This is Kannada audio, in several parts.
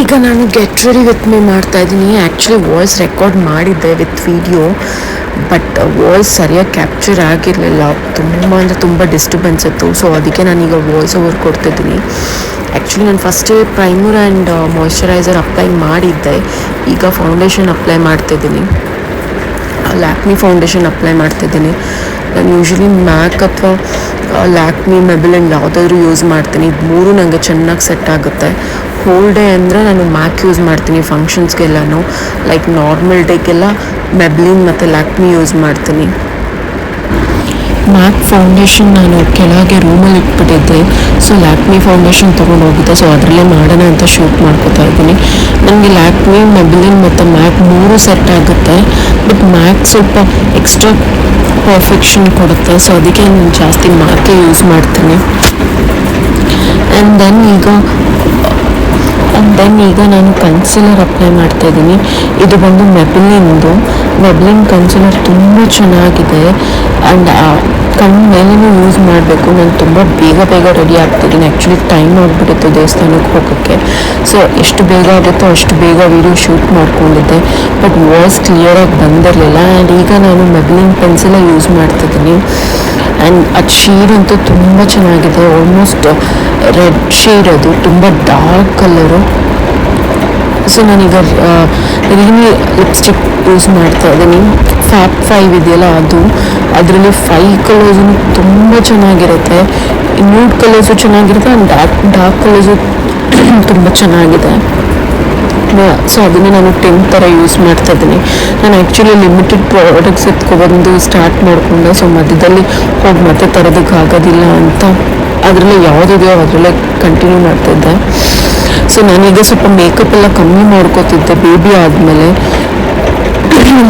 ಈಗ ನಾನು ಗೆಟ್ ರೆಡಿ ವಿತ್ ಮೀ ಮಾಡ್ತಾ ಇದ್ದೀನಿ. ಆ್ಯಕ್ಚುಲಿ ವಾಯ್ಸ್ ರೆಕಾರ್ಡ್ ಮಾಡಿದ್ದೆ ವಿತ್ ವಿಡಿಯೋ ಬಟ್ ವಾಯ್ಸ್ ಸರಿಯಾಗಿ ಕ್ಯಾಪ್ಚರ್ ಆಗಿರಲಿಲ್ಲ. ತುಂಬ ಅಂದರೆ ತುಂಬ ಡಿಸ್ಟರ್ಬೆನ್ಸ್ ಇತ್ತು. ಸೊ ಅದಕ್ಕೆ ನಾನೀಗ ವಾಯ್ಸ್ ಓವರ್ ಕೊಡ್ತಿದ್ದೀನಿ ಆ್ಯಕ್ಚುಲಿ ನಾನು ಫಸ್ಟೇ ಪ್ರೈಮರ್ ಆ್ಯಂಡ್ ಮಾಯ್ಶ್ಚರೈಸರ್ ಅಪ್ಲೈ ಮಾಡಿದ್ದೆ. ಈಗ ಫೌಂಡೇಶನ್ ಅಪ್ಲೈ ಮಾಡ್ತಿದ್ದೀನಿ ಲ್ಯಾಕ್ಮಿ ಫೌಂಡೇಶನ್ ಅಪ್ಲೈ ಮಾಡ್ತಿದ್ದೀನಿ ನಾನು ಯೂಶ್ವಲಿ ಮ್ಯಾಕ್ ಅಥವಾ ಲ್ಯಾಕ್ಮಿ ಮೆಬಿಲಿನ್ ಯಾವುದಾದ್ರೂ ಯೂಸ್ ಮಾಡ್ತೀನಿ. ಇದು ಮೂರು ನನಗೆ ಚೆನ್ನಾಗಿ ಸೆಟ್ ಆಗುತ್ತೆ. ಹೋಲ್ ಡೇ ಅಂದರೆ ನಾನು ಮ್ಯಾಕ್ ಯೂಸ್ ಮಾಡ್ತೀನಿ ಫಂಕ್ಷನ್ಸ್ಗೆಲ್ಲನೂ ಲೈಕ್ ನಾರ್ಮಲ್ ಡೇಗೆಲ್ಲ ಮೆಬ್ಲಿನ್ ಮತ್ತು ಲ್ಯಾಕ್ಮಿ ಯೂಸ್ ಮಾಡ್ತೀನಿ. ಮ್ಯಾಕ್ ಫೌಂಡೇಶನ್ ನಾನು ಕೆಳಗೆ ರೂಮಲ್ಲಿ ಇಟ್ಬಿಟ್ಟಿದ್ದೆ. ಸೊ ಲ್ಯಾಕ್ಮಿ ಫೌಂಡೇಶನ್ ತೊಗೊಂಡು ಹೋಗಿದ್ದೆ. ಸೊ ಅದರಲ್ಲೇ ಮಾಡೋಣ ಅಂತ ಶೂಟ್ ಮಾಡ್ಕೋತಾ ಇದ್ದೀನಿ. ನನಗೆ ಲ್ಯಾಕ್ಮಿ ಮೆಬಿಲಿನ್ ಮತ್ತು ಮ್ಯಾಕ್ ಮೂರು ಸೆಟ್ ಆಗುತ್ತೆ. ಬಟ್ ಮ್ಯಾಕ್ ಸ್ವಲ್ಪ ಎಕ್ಸ್ಟ್ರಾ ಪರ್ಫೆಕ್ಷನ್ ಕೊಡುತ್ತೆ. ಸೊ ಅದಕ್ಕೆ ನಾನು ಜಾಸ್ತಿ ಮ್ಯಾಕೇ ಯೂಸ್ ಮಾಡ್ತೀನಿ. ಆ್ಯಂಡ್ ದೆನ್ ಈಗ ದೆನ್ ಈಗ ನಾನು ಕನ್ಸಿಲರ್ ಅಪ್ಲೈ ಮಾಡ್ತಾ ಇದ್ದೀನಿ. ಇದು ಬಂದು ಮೆಬ್ಲಿನ್ದು ಮೆಬ್ಲಿನ್ ಕನ್ಸಿಲರ್ ತುಂಬ ಚೆನ್ನಾಗಿದೆ. ಆ್ಯಂಡ್ ಕಣ್ಣು ಮೇಲೂ ಯೂಸ್ ಮಾಡಬೇಕು. ನಾನು ತುಂಬ ಬೇಗ ಬೇಗ ರೆಡಿ ಆಗ್ತಿದ್ದೀನಿ ಆ್ಯಕ್ಚುಲಿ ಟೈಮ್ ಆಗಿಬಿಡುತ್ತೆ ದೇವಸ್ಥಾನಕ್ಕೆ ಹೋಗೋಕ್ಕೆ. ಸೊ ಎಷ್ಟು ಬೇಗ ಆಗುತ್ತೋ ಅಷ್ಟು ಬೇಗ ವೀಡಿಯೋ ಶೂಟ್ ಮಾಡ್ಕೊಂಡಿದ್ದೆ. ಬಟ್ ವಾಯ್ಸ್ ಕ್ಲಿಯರಾಗಿ ಬಂದಿರಲಿಲ್ಲ. ಆ್ಯಂಡ್ ಈಗ ನಾನು ಮೆಬ್ಲಿನ್ ಪೆನ್ಸಿಲ ಯೂಸ್ ಮಾಡ್ತಿದ್ದೀನಿ ಆ್ಯಂಡ್ ಅದು ಶೇಡ್ ಅಂತೂ ತುಂಬ ಚೆನ್ನಾಗಿದೆ. ಆಲ್ಮೋಸ್ಟ್ ರೆಡ್ ಶೇಡ್ ಅದು ತುಂಬ ಡಾರ್ಕ್ ಕಲರು ಸೊ ನಾನೀಗ ರಿಮಿ ಲಿಪ್ಸ್ಟಿಕ್ ಯೂಸ್ ಮಾಡ್ತಾ ಇದ್ದೀನಿ. ಫ್ಯಾಪ್ ಫೈವ್ ಇದೆಯಲ್ಲ ಅದು. ಅದರಲ್ಲಿ ಫೈವ್ ಕಲರ್ಸು ತುಂಬ ಚೆನ್ನಾಗಿರುತ್ತೆ. ನ್ಯೂಡ್ ಕಲರ್ಸು ಚೆನ್ನಾಗಿರುತ್ತೆ ಆ್ಯಂಡ್ ಡಾರ್ಕ್ ಡಾರ್ಕ್ ಕಲರ್ಸು ತುಂಬ ಚೆನ್ನಾಗಿದೆ. ಸೊ ಅದನ್ನು ನಾನು ಟೆನ್ ಥರ ಯೂಸ್ ಮಾಡ್ತಾ ಇದ್ದೀನಿ. ನಾನು ಆ್ಯಕ್ಚುಲಿ ಲಿಮಿಟೆಡ್ ಪ್ರಾಡಕ್ಟ್ಸ್ ಎತ್ಕೊಬಂದು ಸ್ಟಾರ್ಟ್ ಮಾಡಿಕೊಂಡೆ ಸೊ ಮಧ್ಯದಲ್ಲಿ ಹೋಗಿ ಮತ್ತೆ ತರೋದಕ್ಕೆ ಆಗೋದಿಲ್ಲ ಅಂತ. ಅದರಲ್ಲೇ ಯಾವುದಿದೆಯೋ ಅದರಲ್ಲೇ ಕಂಟಿನ್ಯೂ ಮಾಡ್ತಿದ್ದೆ ಸೊ ನಾನೀಗ ಸ್ವಲ್ಪ ಮೇಕಪ್ ಎಲ್ಲ ಕಮ್ಮಿ ಮಾಡ್ಕೋತಿದ್ದೆ ಬೇಬಿ ಆದಮೇಲೆ.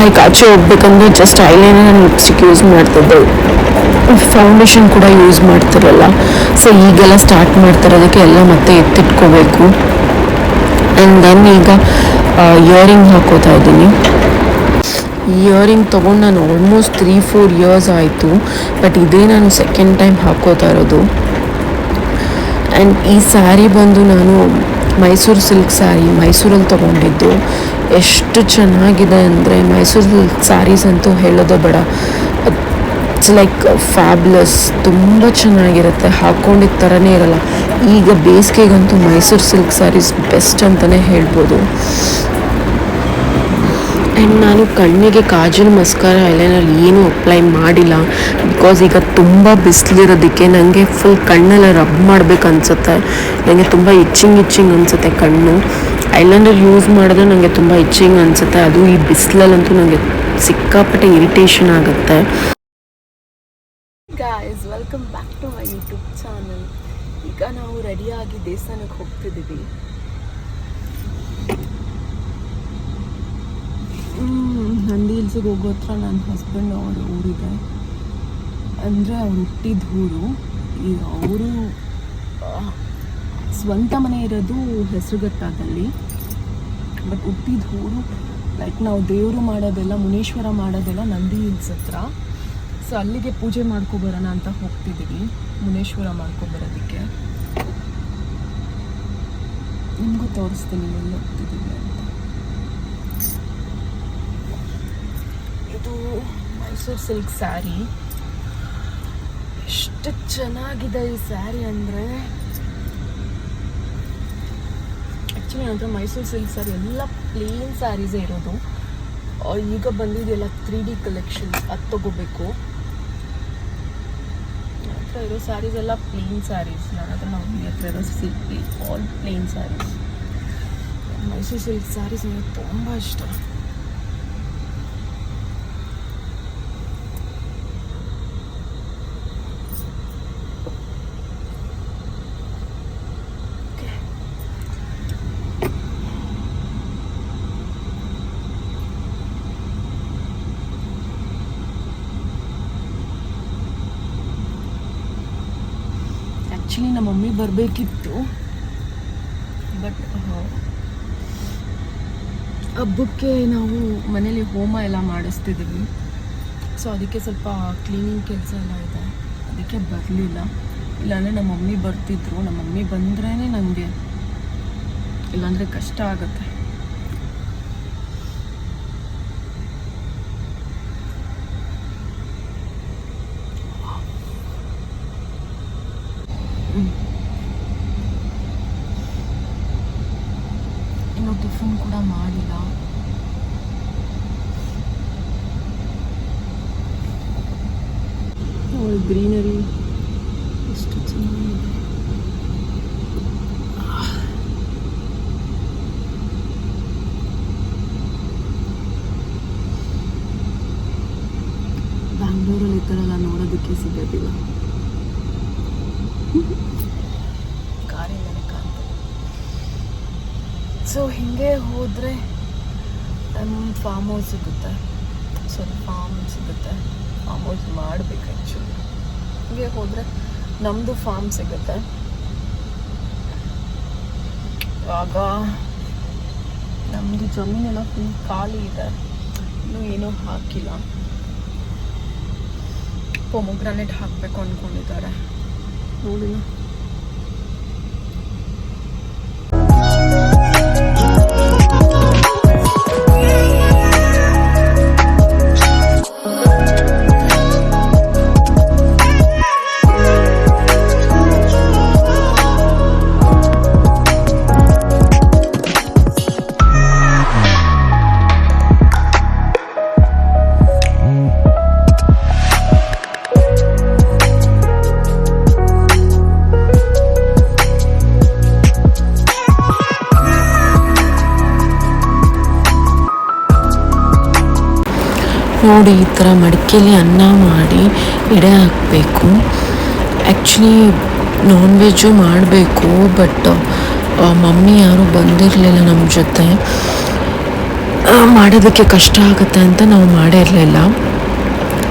ಲೈಕ್ ಆಚೆ ಹೋಗ್ಬೇಕಂದ್ರೆ ಜಸ್ಟ್ ಐಲೈನರ್ ಲಿಪ್ಸ್ಟಿಕ್ ಯೂಸ್ ಮಾಡ್ತಿದ್ದೆ ಫೌಂಡೇಶನ್ ಕೂಡ ಯೂಸ್ ಮಾಡ್ತಿರಲ್ಲ. ಸೊ ಈಗೆಲ್ಲ ಸ್ಟಾರ್ಟ್ ಮಾಡ್ತಿರೋದಕ್ಕೆ ಎಲ್ಲ ಮತ್ತೆ ಎತ್ತಿಟ್ಕೋಬೇಕು. ಆ್ಯಂಡ್ ದೆನ್ ಈಗ ಇಯರಿಂಗ್ ಹಾಕೋತಾ ಇದ್ದೀನಿ. ಇಯರಿಂಗ್ ತೊಗೊಂಡು ನಾನು ಆಲ್ಮೋಸ್ಟ್ ತ್ರೀ ಫೋರ್ ಇಯರ್ಸ್ ಆಯಿತು. ಬಟ್ ಇದೇ ನಾನು ಸೆಕೆಂಡ್ ಟೈಮ್ ಹಾಕೋತಾ ಇರೋದು. ಆ್ಯಂಡ್ ಈ ಸ್ಯಾರಿ ಬಂದು ನಾನು ಮೈಸೂರು ಸಿಲ್ಕ್ ಸ್ಯಾರಿ ಮೈಸೂರಲ್ಲಿ ತೊಗೊಂಡಿದ್ದು. ಎಷ್ಟು ಚೆನ್ನಾಗಿದೆ ಅಂದರೆ ಮೈಸೂರು ಸಿಲ್ಕ್ ಸ್ಯಾರೀಸ್ ಅಂತೂ ಹೇಳೋದೇ ಬೇಡ. ಇಟ್ಸ್ ಲೈಕ್ ಫ್ಯಾಬ್ಲಸ್ ತುಂಬ ಚೆನ್ನಾಗಿರುತ್ತೆ. ಹಾಕ್ಕೊಂಡಿದ್ದ ಥರನೇ ಇರಲ್ಲ. ಈಗ ಬೇಸಿಗೆಗಂತೂ ಮೈಸೂರು ಸಿಲ್ಕ್ ಸ್ಯಾರೀಸ್ ಬೆಸ್ಟ್ ಅಂತಲೇ ಹೇಳ್ಬೋದು. ಆ್ಯಂಡ್ ನಾನು ಕಣ್ಣಿಗೆ ಕಾಜಲ್ ಮಸ್ಕಾರ ಐಲೈನಲ್ಲಿ ಏನೂ ಅಪ್ಲೈ ಮಾಡಿಲ್ಲ. ಬಿಕಾಸ್ ಈಗ ತುಂಬ ಬಿಸಿಲಿರೋದಕ್ಕೆ ನನಗೆ ಫುಲ್ ಕಣ್ಣೆಲ್ಲ ರಬ್ ಮಾಡ್ಬೇಕು ಅನಿಸುತ್ತೆ. ನನಗೆ ತುಂಬ ಇಚ್ಚಿಂಗ್ ಇಚ್ಚಿಂಗ್ ಅನಿಸುತ್ತೆ ಕಣ್ಣು. ಐಲೈನರ್ ಯೂಸ್ ಮಾಡಿದ್ರೆ ನನಗೆ ತುಂಬ ಇಚ್ಚಿಂಗ್ ಅನಿಸುತ್ತೆ. ಅದು ಈ ಬಿಸಿಲಲ್ಲಂತೂ ನನಗೆ ಸಿಕ್ಕಾಪಟ್ಟೆ ಇರಿಟೇಷನ್ ಆಗುತ್ತೆ. Guys, welcome back to my YouTube channel ಈಗ ನಾವು ರೆಡಿಯಾಗಿ ದೇವಸ್ಥಾನಕ್ಕೆ ಹೋಗ್ತಿದ್ದೀವಿ. ನಂದಿ ಹಿಲ್ಸಿಗೆ ಹೋಗೋ ಹತ್ರ ನನ್ನ ಹಸ್ಬೆಂಡ್ ಅವರ ಊರಿದೆ. ಅಂದರೆ ಅವ್ರು ಹುಟ್ಟಿದ ಊರು. ಈಗ ಅವರು ಸ್ವಂತ ಮನೆ ಇರೋದು ಹೆಸರುಘಟ್ಟದಲ್ಲಿ ಬಟ್ ಹುಟ್ಟಿದ ಊರು ಲೈಕ್ ನಾವು ದೇವರು ಮಾಡೋದೆಲ್ಲ ಮುನೇಶ್ವರ ಮಾಡೋದೆಲ್ಲ ನಂದಿ ಹಿಲ್ಸ್ ಹತ್ರ. ಸೊ ಅಲ್ಲಿಗೆ ಪೂಜೆ ಮಾಡ್ಕೊಬರೋಣ ಅಂತ ಹೋಗ್ತಿದ್ದೀವಿ. ಮುನೇಶ್ವರ ಮಾಡ್ಕೊಬರೋದಕ್ಕೆ ನಿಮಗೂ ತೋರಿಸ್ತೀನಿ ಎಲ್ಲಿ ಹೋಗ್ತಿದ್ದೀವಿ ಅಂತ. ಇದು ಮೈಸೂರು ಸಿಲ್ಕ್ ಸ್ಯಾರಿ. ಎಷ್ಟು ಚೆನ್ನಾಗಿದೆ ಈ ಸ್ಯಾರಿ ಅಂದರೆ. ಆ್ಯಕ್ಚುಲಿ ಹತ್ರ ಮೈಸೂರು ಸಿಲ್ಕ್ ಸ್ಯಾರಿ ಎಲ್ಲ ಪ್ಲೇನ್ ಸ್ಯಾರೀಸೇ ಇರೋದು. ಈಗ ಬಂದಿದೆಯಲ್ಲ ತ್ರೀ ಡಿ ಕಲೆಕ್ಷನ್ಸ್ ಅದು ತಗೋಬೇಕು. ಹತ್ರ ಇರೋ ಸ್ಯಾರೀಸ್ ಎಲ್ಲ ಪ್ಲೇನ್ ಸ್ಯಾರೀಸ್ ನನ್ನ ಹತ್ರ ನಮ್ಮ ಹತ್ರ ಇರೋ silk all plain saris Mysuru silk saris ನನಗೆ ತುಂಬ ಇಷ್ಟ. ಆ್ಯಕ್ಚುಲಿ ನಮ್ಮ ಮಮ್ಮಿ ಬರಬೇಕಿತ್ತು. ಬಟ್ ಹಬ್ಬಕ್ಕೆ ನಾವು ಮನೇಲಿ ಹೋಮ ಎಲ್ಲ ಮಾಡಿಸ್ತಿದ್ದೀವಿ. ಸೊ ಅದಕ್ಕೆ ಸ್ವಲ್ಪ ಕ್ಲೀನಿಂಗ್ ಕೆಲಸ ಎಲ್ಲ ಇದೆ. ಅದಕ್ಕೆ ಬರಲಿಲ್ಲ. ಇಲ್ಲಾಂದರೆ ನಮ್ಮ ಮಮ್ಮಿ ಬರ್ತಿದ್ರು. ನಮ್ಮ ಮಮ್ಮಿ ಬಂದ್ರೇ ನನಗೆ ಇಲ್ಲಾಂದರೆ ಕಷ್ಟ ಆಗುತ್ತೆ. ಇನ್ನು ಟಿಫನ್ ಕೂಡ ಮಾಡಿಲ್ಲ. ಗ್ರೀನರಿ. ಎಷ್ಟು ಚೆನ್ನಾಗಿದೆ. ಬ್ಯಾಂಗ್ಳೂರಲ್ಲಿ ಈ ಥರ ಎಲ್ಲ ನೋಡೋದಕ್ಕೆ ಸಿಗೋದಿಲ್ಲ. ಹಿಂಗೆ ಹೋದರೆ ಫಾರ್ಮ್ ಹೌಸ್ ಸಿಗುತ್ತೆ. ಸೊ ಫಾರ್ಮ್ ಸಿಗುತ್ತೆ. ಫಾರ್ಮ್ ಹೌಸ್ ಮಾಡಬೇಕು ಆ್ಯಕ್ಚುಲಿ ಹೀಗೆ ಹೋದರೆ ನಮ್ಮದು ಫಾರ್ಮ್ ಸಿಗುತ್ತೆ. ಇವಾಗ ನಮ್ಮದು ಜಮೀನೆಲ್ಲ ಫುಲ್ ಖಾಲಿ ಇದೆ. ಇನ್ನೂ ಏನೂ ಹಾಕಿಲ್ಲ. ಪೊಮೊಗ್ರಾನೇಟ್ ಹಾಕಬೇಕು ಅಂದ್ಕೊಂಡಿದ್ದಾರೆ ನೋಡಿಲ್ಲ. ನೋಡಿ ಈ ಥರ ಮಡಿಕೆಯಲ್ಲಿ ಅನ್ನ ಮಾಡಿ ಎಡೆ ಹಾಕಬೇಕು. ಆ್ಯಕ್ಚುಲಿ ನಾನ್ ವೆಜ್ಜು ಮಾಡಬೇಕು ಬಟ್ ಮಮ್ಮಿ ಯಾರೂ ಬಂದಿರಲಿಲ್ಲ ನಮ್ಮ ಜೊತೆ. ಮಾಡೋದಕ್ಕೆ ಕಷ್ಟ ಆಗುತ್ತೆ ಅಂತ ನಾವು ಮಾಡಿರಲಿಲ್ಲ.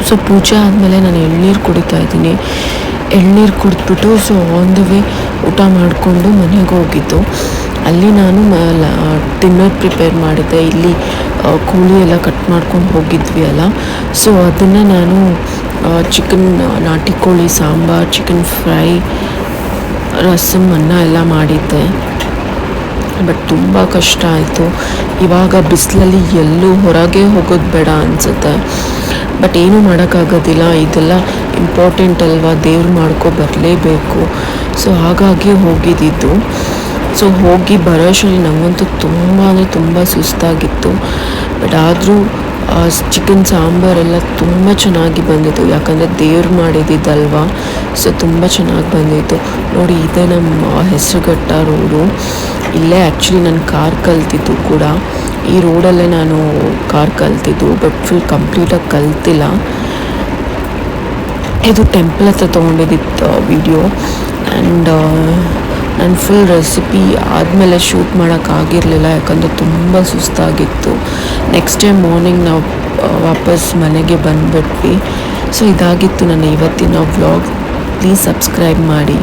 ಸೊ ಪೂಜೆ ಆದಮೇಲೆ ನಾನು ಎಳ್ನೀರು ಕುಡಿತಾ ಇದ್ದೀನಿ. ಎಳ್ನೀರು ಕುಡಿದ್ಬಿಟ್ಟು ಸೊ ಆನ್ ದ ವೇ ಊಟ ಮಾಡಿಕೊಂಡು ಮನೆಗೆ ಹೋಗಿದ್ದು. ಅಲ್ಲಿ ನಾನು ಡಿನ್ನರ್ ಪ್ರಿಪೇರ್ ಮಾಡಿದ್ದೆ. ಇಲ್ಲಿ ಕೋಳಿ ಎಲ್ಲ ಕಟ್ ಮಾಡ್ಕೊಂಡು ಹೋಗಿದ್ವಿ ಅಲ್ಲ. ಸೊ ಅದನ್ನು ನಾನು ಚಿಕನ್ ನಾಟಿ ಕೋಳಿ, ಸಾಂಬಾರ್ ಚಿಕನ್ ಫ್ರೈ ರಸಮ್ ಅನ್ನ ಎಲ್ಲ ಮಾಡಿದ್ದೆ. ಬಟ್ ತುಂಬ ಕಷ್ಟ ಆಯಿತು. ಇವಾಗ ಬಿಸಿಲಲ್ಲಿ ಎಲ್ಲೂ ಹೊರಗೆ ಹೋಗೋದು ಬೇಡ ಅನಿಸುತ್ತೆ. ಬಟ್ ಏನೂ ಮಾಡೋಕ್ಕಾಗೋದಿಲ್ಲ. ಇದೆಲ್ಲ ಇಂಪಾರ್ಟೆಂಟ್ ಅಲ್ವಾ? ದೇವ್ರು ಮಾಡ್ಕೊ ಬರಲೇಬೇಕು. ಸೊ ಹಾಗಾಗಿ ಹೋಗಿದ್ದಿದ್ದು ಸೊ ಹೋಗಿ ಬರೋ ನಮಗಂತೂ ತುಂಬ ಅಂದರೆ ತುಂಬ ಸುಸ್ತಾಗಿತ್ತು. ಬಟ್ ಆದರೂ ಚಿಕನ್ ಸಾಂಬಾರೆಲ್ಲ ತುಂಬ ಚೆನ್ನಾಗಿ ಬಂದಿತ್ತು. ಯಾಕಂದರೆ ದೇವ್ರು ಮಾಡಿದ್ದಿದ್ದಲ್ವಾ? ಸೊ ತುಂಬ ಚೆನ್ನಾಗಿ ಬಂದಿತ್ತು. ನೋಡಿ, ಇದೇ ನಮ್ಮ ಹೆಸರುಘಟ್ಟ ರೋಡು. ಇಲ್ಲೇ ಆ್ಯಕ್ಚುಲಿ ನಾನು ಕಾರ್ ಕಲ್ತಿದ್ದು ಕೂಡ. ಈ ರೋಡಲ್ಲೇ ನಾನು ಕಾರ್ ಕಲ್ತಿದ್ದು ಬಟ್ ಫುಲ್ ಕಂಪ್ಲೀಟಾಗಿ ಕಲ್ತಿಲ್ಲ. ಇದು ಟೆಂಪಲ್ ಹತ್ರ ತೊಗೊಂಡಿದ್ದಿತ್ತು ವಿಡಿಯೋ ಆ್ಯಂಡ್ ನಾನು ಫುಲ್ ರೆಸಿಪಿ ಆದಮೇಲೆ ಶೂಟ್ ಮಾಡೋಕ್ಕಾಗಿರಲಿಲ್ಲ ಯಾಕಂದರೆ ತುಂಬ ಸುಸ್ತಾಗಿತ್ತು. ನೆಕ್ಸ್ಟ್ ಡೇ ಮಾರ್ನಿಂಗ್ ನಾವು ವಾಪಸ್ ಮನೆಗೆ ಬಂದುಬಿಟ್ವಿ. ಸೊ ಇದಾಗಿತ್ತು ನನ್ನ ಇವತ್ತಿನ ವ್ಲಾಗ್ ಪ್ಲೀಸ್ ಸಬ್ಸ್ಕ್ರೈಬ್ ಮಾಡಿ.